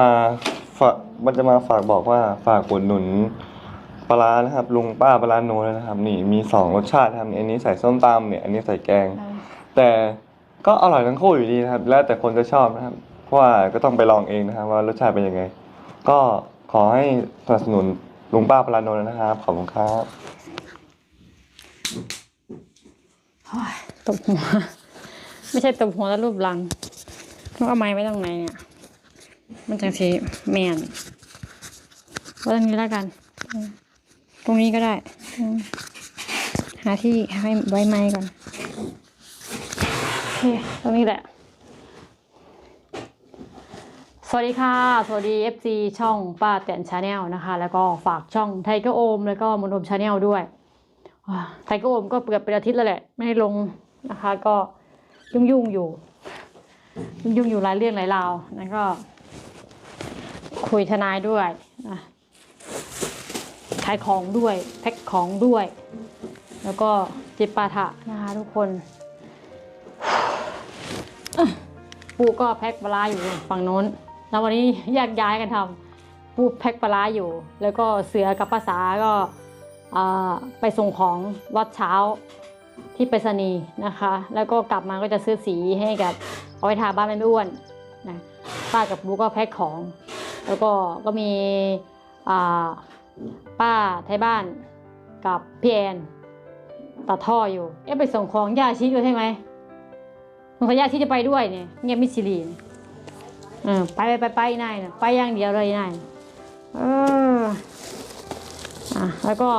นะครับจะมาฝากมันจะมาฝากบอกว่าฝากอุดหนุนปลาร้านะครับ ลุงป้าปลาร้าโนเลยนะครับ นี่มีสองรสชาตินะครับอันนี้ใส่ส้มตำเนี่ยอันนี้ใส่แกง แต่ก็อร่อยทั้งคู่อยู่ดีนะครับ แล้วแต่คนจะชอบนะครับ เพราะว่าก็ต้องไปลองเองนะครับ ว่ารสชาติเป็นยังไง ก็ขอให้สนับสนุนลุงป้าปลาร้าโนนะครับขอบคุณครับโอ้ยตบหัว ไม่ใช่ตบหัวแล้วรูปหลังต้องเอาไม้ไว้ตรงไหนเนี่ย มันจังสีแมนว่าตรงนี้แล้วกัน ตรงนี้ก็ได้ หาที่ให้ไว้ไม้ก่อนโอเคตรงนี้แหละ สวัสดีค่ะ สวัสดี FC ช่องป้าแตนชาแนลนะคะ แล้วก็ฝากช่องไทเกอร์โอม แล้วก็มนโอมชาแนลด้วยไทเกอร์โอมก็เกือบเป็นอาทิตย์แล้วแหละ ไม่ได้ลงนะคะ ก็ยุ่งยุ่งๆอยู่ ยุ่งๆอยู่หลายเรื่องหลายราว แล้วก็ คุยทนายด้วยขายของด้วยแพ็คของด้วย แล้วก็จิปาถะนะคะทุกคนปูก็แพ็คปลาอยู่ฝั่งโน้นแล้ววันนี้แยกย้ายกันทำปูแพ็คปลาอยู่ แล้วก็เสือกับภาษาก็ไปส่งของวัดเช้าที่ไปรษณีย์นะคะ แล้วก็กลับมาก็จะซื้อสีให้กับเอาไว้ทาบ้านไม่อ้วนนะป้ากับปูก็แพ็คของ แล้วก็ก็มีป้าไทยบ้านกับพี่แอนตัดท่ออยู่ เอ๊ะไปส่งของย่าชี้อยู่ใช่ไหมสงสัยญาติที่จะไปด้วยเนี่ยเงียบมิสิลีเออไปไปไปไปนายนะไปอย่างเดียวเลยนายเอออะแล้วก็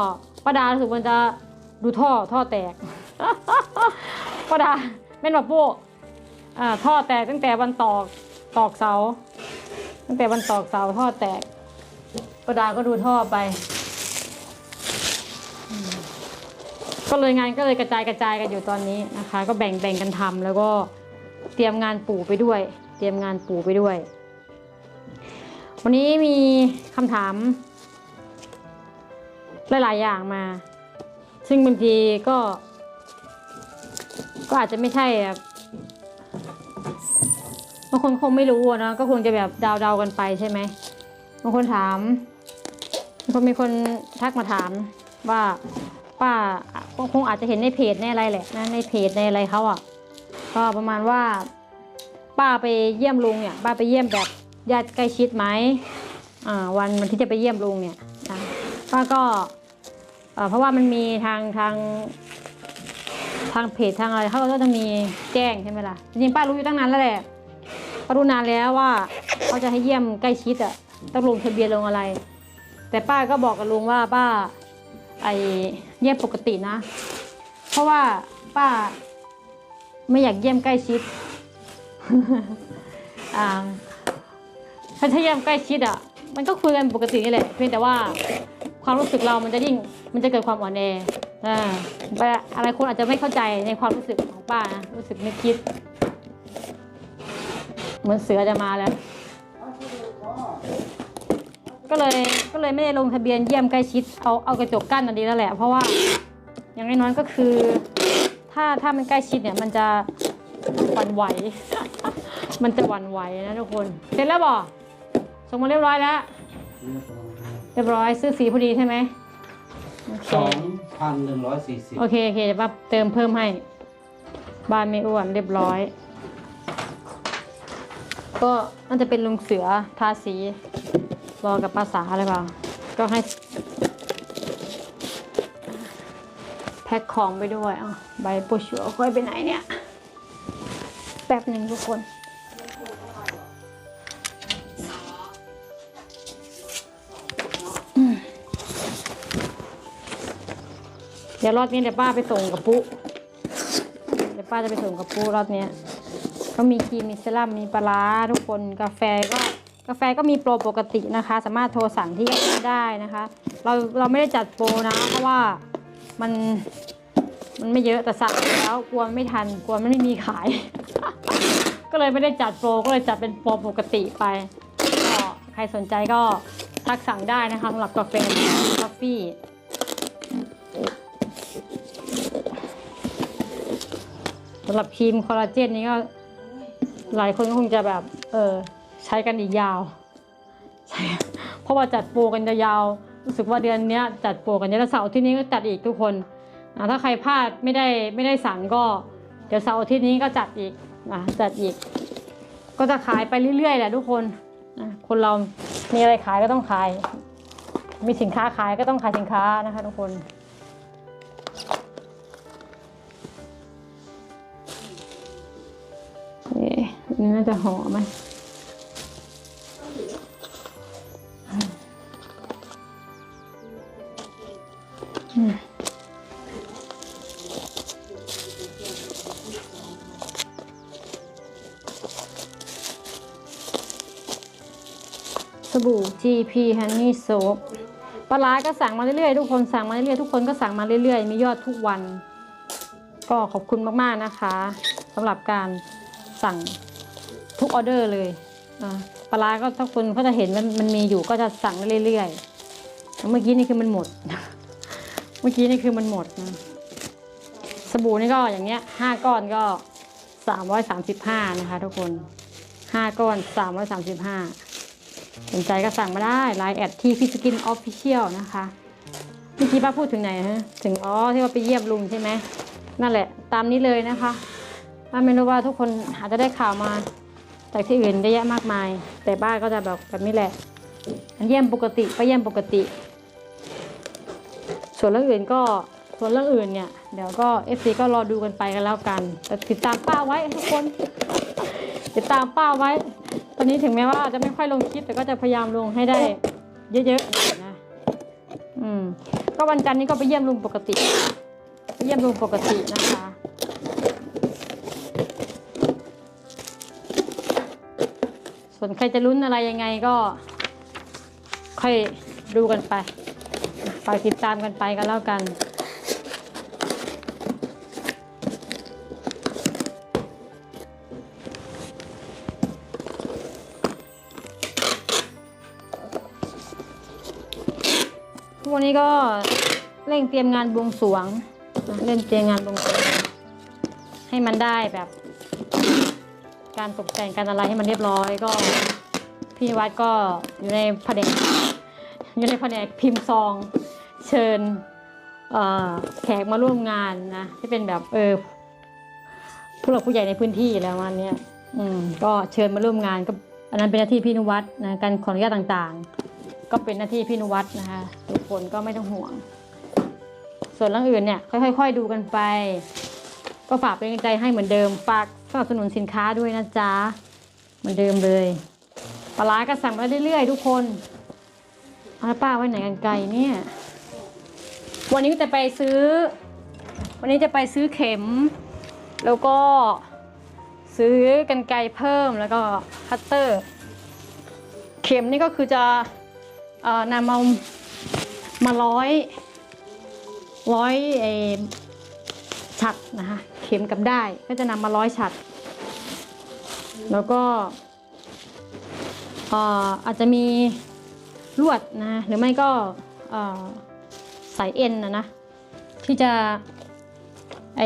ป้าดาสึกมันจะดูท่อท่อแตกป้าดาแม่นแบบโป้อ่าท่อแตกตั้งแต่วันตอกตอกเสา ตั้งแต่วันตอกเสาท่อแตกป้าดาก็ดูท่อไป ก็เลยงานก็เลยกระจายกระจายกันอยู่ตอนนี้นะคะ ก็แบ่งแบ่งกันทำแล้วก็เตรียมงานปู่ไปด้วย เตรียมงานปู่ไปด้วย วันนี้มีคำถาม หลาย ๆ อย่างมา ซึ่งบางทีก็ ก็อาจจะไม่ใช่แบบ บางคนคงไม่รู้นะก็คงจะแบบเดาๆกันไปใช่ไหมบางคนถามบางคนมีคนทักมาถามว่าป้าคงอาจจะเห็นในเพจในอะไรแหละนะในเพจในอะไรเขาอะก็ประมาณว่า ป้าไปเยี่ยมลุงเนี่ยป้าไปเยี่ยมแบบญาติใกล้ชิดไหมอ่าวันวันที่จะไปเยี่ยมลุงเนี่ยนะป้าก็เออเพราะว่ามันมีทางทางทางเพจทางอะไรเขาก็จะมีแจ้งใช่ไหมล่ะจริงๆป้ารู้อยู่ตั้งนานแล้วแหละ ปรู้นาแล้วว่าเขาจะให้เยี่ยมใกล้ชิดอะต้องลงทะเบียนลงอะไร แต่ป้าก็บอกกับลุงว่าป้าไอเยี่ยมปกตินะ เพราะว่าป้าไม่อยากเยี่ยมใกล้ชิดอ่าถ้าถ้าเยี่ยมใกล้ชิดอะ มันก็คุยกันปกตินี่แหละ เพียงแต่ว่าความรู้สึกเรามันจะยิ่ง มันจะเกิดความอ่อนแออ่าอะไรคนอาจจะไม่เข้าใจในความรู้สึกของป้านะ รู้สึกนึกคิด เหมือนเสือจะมาแล้ว ก็เลยก็เลยไม่ได้ลงทะเบียนเยี่ยมใกล้ชิดเอาเอากระจกกั้นอันดีแล้วแหละ เพราะว่าอย่างน้อยๆก็คือ ถ้าถ้ามันใกล้ชิดเนี่ยมันจะหวั่นไหว มันจะหวั่นไหวนะทุกคน เสร็จแล้วบ่ส่งมาเรียบร้อยแล้ว เรียบร้อยซื้อสีพอดีใช่ไหมโอเคสองพันหนึ่งร้อยสี่สิบโอเคโอเคเดี๋ยวป้าเติมเพิ่มให้ บ้านไม่อ้วนเรียบร้อย ก็น่าจะเป็นลุงเสือทาสี รอกับภาษาอะไรเปล่า ก็ให้ แพ็คของไปด้วยอะใบปูชัวค่อยไปไหนเนี่ย แป๊บหนึ่งทุกคนเดี๋ยวรอบนี้เดี๋ยวป้าไปส่งกับปุ๊เดี๋ยวป้าจะไปส่งกับปุ๊รอบนี้ ก็มีครีมมีเซรั่มมีปลาทุกคนกาแฟก็กาแฟก็มีโปรปกตินะคะ สามารถโทรสั่งที่ได้นะคะ เราเราไม่ได้จัดโปรนะเพราะว่ามันมันไม่เยอะแต่สั่งแล้วกลัวไม่ทันกลัวมันไม่มีขาย ก็เลยไม่ได้จัดโปรก็เลยจัดเป็นโปรปกติไปก็ใครสนใจก็ทักสั่งได้นะคะสำหรับกาแฟกาแฟสำหรับครีมคอลลาเจนนี้ก็ หลายคนก็คงจะแบบ เออใช้กันอีกยาวใช่เพราะว่าจัดโปรกันยาว รู้สึกว่าเดือนนี้จัดโปรกันเยอะแล้วเสาร์ที่นี้ก็จัดอีกทุกคนอ่าถ้าใครพลาดไม่ได้ไม่ได้สั่งก็ เดี๋ยวเสาร์ที่นี้ก็จัดอีกนะจัดอีก ก็จะขายไปเรื่อยๆแหละทุกคนนะคนเรามีอะไรขายก็ต้องขาย มีสินค้าขายก็ต้องขายสินค้านะคะทุกคน นี่น่าจะห่อไหมอืมสบู่ GP Honey Soap ปลาร้าก็สั่งมาเรื่อยๆ ทุกคนสั่งมาเรื่อยๆ ทุกคนก็สั่งมาเรื่อยๆ มียอดทุกวัน ก็ขอบคุณมากๆนะคะสำหรับการสั่ง ทุกออเดอร์เลยปลาร้าก็ถ้าคนเขาจะเห็นมันมันมีอยู่ก็จะสั่งเรื่อยๆ เมื่อกี้นี่คือมันหมด เมื่อกี้นี่คือมันหมดนะสบู่นี่ก็อย่างเงี้ยห้าก้อนก็สามร้อยสามสิบห้านะคะทุกคนห้าก้อนสามร้อยสามสิบห้าสนใจก็สั่งมาได้ไลน์แอดที่ฟิสกินออฟฟิเชียลนะคะเมื่อกี้ป้าพูดถึงไหนฮะถึงอ๋อที่ว่าไปเยี่ยมลุงใช่ไหมนั่นแหละ ตามนี้เลยนะคะป้าไม่รู้ว่าทุกคนอาจจะได้ข่าวมา จากที่อื่นเยอะแยะมากมาย แต่บ้านก็จะแบบแบบนี้แหละอันเยี่ยมปกติไปเยี่ยมปกติ ส่วนเรื่องอื่นก็ส่วนเรื่องอื่นเนี่ยเดี๋ยวก็เอฟซีก็รอดูกันไปกันแล้วกันแต่ติดตามป้าไว้ทุกคน ติดตามป้าไว้ ตอนนี้ถึงแม้ว่าจะไม่ค่อยลงคลิปแต่ก็จะพยายามลงให้ได้ เยอะๆนะอืมก็วันจันทร์นี้ก็ไปเยี่ยมลุงปกติ ไปเยี่ยมลุงปกตินะคะ ส่วนใครจะลุ้นอะไรยังไงก็ค่อยดูกันไปฝากติดตามกันไปกันแล้วกัน ทุกวันนี้ก็เร่งเตรียมงานบวงสรวง เร่งเตรียมงานบวงสรวง ให้มันได้แบบ การตกแต่งการอะไรให้มันเรียบร้อยก็ พี่นวัดก็อยู่ในแผนกอยู่ในแผนกพิมพ์ซอง เชิญแขกมาร่วมงานนะที่เป็นแบบเออผู้หลักผู้ใหญ่ในพื้นที่แล้ววันเนี้ยอืมก็เชิญมาร่วมงานก็อันนั้นเป็นหน้าที่พี่นุวัดนะการขออนุญาตต่างๆ ก็เป็นหน้าที่พี่นุวัดนะคะทุกคนก็ไม่ต้องห่วง ส่วนเรื่องอื่นเนี่ยค่อยๆดูกันไป ก็ฝากเป็นกำลังใจให้เหมือนเดิมฝาก สนับสนุนสินค้าด้วยนะจ๊ะเหมือนเดิมเลยปลาก็สั่งมาเรื่อยๆทุกคนเอาป้าไว้ไหนกันไกลเนี่ย วันนี้จะไปซื้อ วันนี้จะไปซื้อเข็ม แล้วก็ซื้อกันไกลเพิ่มแล้วก็คัตเตอร์ เข็มนี่ก็คือจะเอ่อนำเอามาร้อยร้อยเออ ฉัดนะคะเข็มกับได้ก็จะนำมาร้อยฉัด แล้วก็เอ่ออาจจะมีลวดนะหรือไม่ก็เอ่อสายเอ็นนะนะที่จะไอ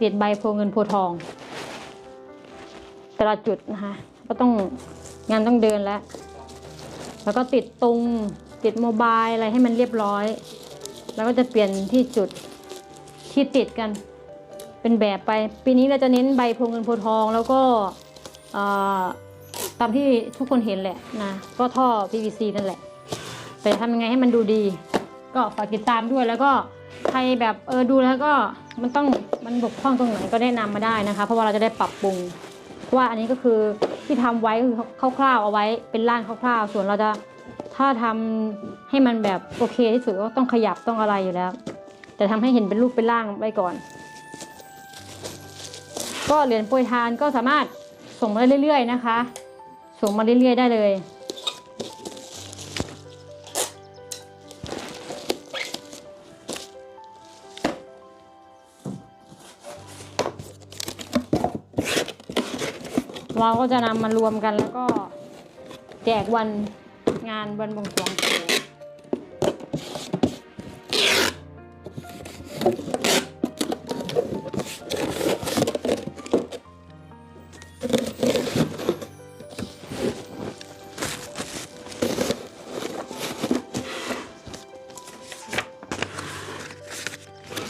ติดใบโพเงินโพทอง แต่ละจุดนะคะก็ต้องงานต้องเดินแล้ว แล้วก็ติดตรงติดโมบายอะไรให้มันเรียบร้อย แล้วก็จะเปลี่ยนที่จุด ที่ติดกันเป็นแบบไป ปีนี้เราจะเน้นใบโพเงินโพทองแล้วก็ตามที่ทุกคนเห็นแหละนะก็ท่อ PVC นั่นแหละ แต่ทำยังไงให้มันดูดี ก็ฝากติดตามด้วยแล้วก็ใครแบบเออดูแล้วก็มันต้องมันบกพร่องตรงไหนก็แนะนำมาได้นะคะ เพราะว่าเราจะได้ปรับปรุงเพราะว่าอันนี้ก็คือที่ทำไว้คือคร่าวๆเอาไว้เป็นร่างคร่าวๆ ส่วนเราจะถ้าทำให้มันแบบโอเคที่สุดก็ต้องขยับต้องอะไรอยู่แล้ว แต่ทำให้เห็นเป็นรูปเป็นร่างไว้ก่อน ก็เหรียญโปรยทานก็สามารถส่งมาเรื่อยๆนะคะ ส่งมาเรื่อยๆได้เลยเราก็จะนำมารวมกันแล้วก็แจกวันงานวันบวงสรวง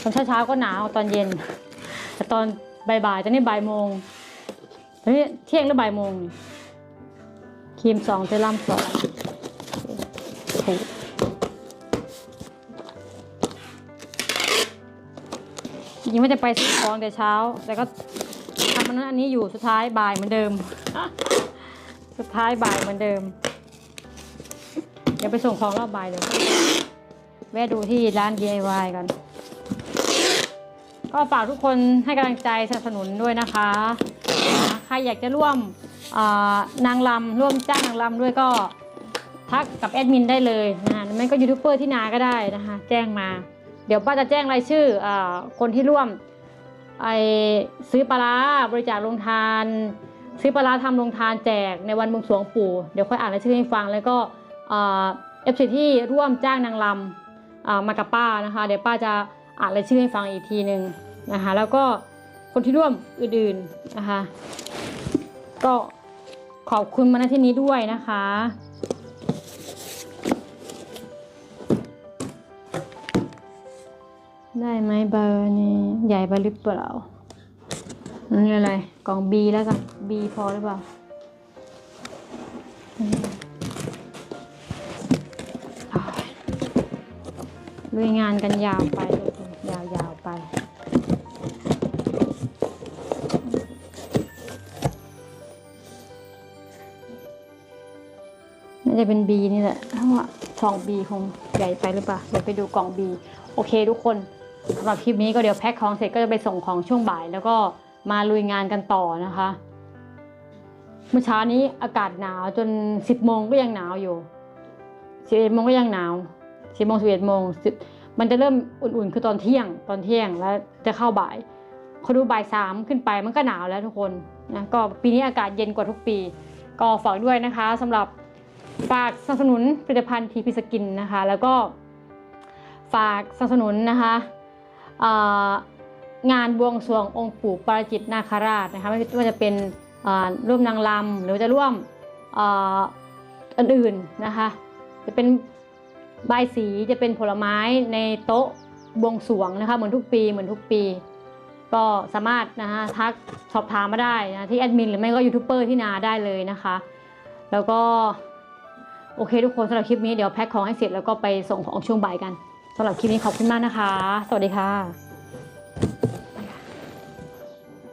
อนเช้าๆก็หนาวตอนเย็น แต่ตอนบ่ายๆตอนนี้บ่ายโมงตอนนี้เที่ยงหรือบ่ายโมงครีมสองเซรั่มสองถูกจริงๆว่จะไปซื้อของแต่เช้า แต่ก็ทำมันนั้นอันนี้อยู่สุดท้ายบ่ายเหมือนเดิม สุดท้ายบ่ายเหมือนเดิมเดี๋ยวไปส่งของรอบบ่ายเลยแวะดูที่ร้าน DIY กัน ก็ฝากทุกคนให้กำลังใจสนับสนุนด้วยนะคะใครอยากจะร่วมนางลำร่วมจ้างนางลำด้วยก็ทักกับแอดมินได้เลยนะหรือไม่ก็ยูทูบเบอร์ที่นาก็ได้นะคะแจ้งมา เดี๋ยวป้าจะแจ้งรายชื่ออคนที่ร่วมไอซื้อปลาบริจาคลงทาน ซื้อปลาทำลงทานแจกในวันบวงสรวงปู่เดี๋ยวค่อยอ่านรายชื่อให้ฟังแล้วก็เอฟซีที่ร่วมจ้างนางลำมากับป้านะคะ เดี๋ยวป้าจะอ่านรายชื่อให้ฟังอีกทีหนึ่ง นะคะ แล้วก็คนที่ร่วมอื่นๆนะคะ ก็ขอบคุณมาณที่นี้ด้วยนะคะ ได้ไหมเบอร์นี้ใหญ่ไปหรือเปล่าอันนี่อะไรกล่อง B แล้วกัน B พอหรือเปล่าอืมอ่าลุยงานกันยาวไป จะเป็น B นี่แหละเพราะว่าซอง B คงใหญ่ไปหรือเปล่าเดี๋ยวไปดูกล่อง B โอเคทุกคนสำหรับคลิปนี้ก็เดี๋ยวแพ็คของเสร็จก็จะไปส่งของช่วงบ่าย แล้วก็มาลุยงานกันต่อนะคะ เมื่อเช้านี้อากาศหนาวจน 10โมงก็ยังหนาวอยู่11โมงก็ยังหนาว10โมง11โมง10มันจะเริ่มอุ่นๆคือตอนเที่ยงตอนเที่ยงแล้วจะเข้าบ่ายเขาดูบ่ายสามขึ้นไปมันก็หนาวแล้วทุกคนนะก็ปีนี้อากาศเย็นกว่าทุกปี ก็ฝากด้วยนะคะสำหรับ ฝากสนับสนุนผลิตภัณฑ์ทีพีสกินนะคะ แล้วก็ฝากสนับสนุนนะคะงานบวงสรวงองค์ปู่ปราจิตนาคราชนะคะไม่ว่าจะเป็นร่วมนางรำหรือจะร่วมอื่นๆนะคะ จะเป็นใบสีจะเป็นผลไม้ในโต๊ะบวงสรวงนะคะเหมือนทุกปีเหมือนทุกปี ก็สามารถนะคะทักสอบถามมาได้นะที่แอดมินหรือไม่ก็ยูทูบเบอร์ที่นาได้เลยนะคะ แล้วก็ โอเคทุกคนสำหรับคลิปนี้เดี๋ยวแพ็คของให้เสร็จแล้วก็ไปส่งของช่วงบ่ายกันสำหรับคลิปนี้ขอบคุณมากนะคะ สวัสดีค่ะ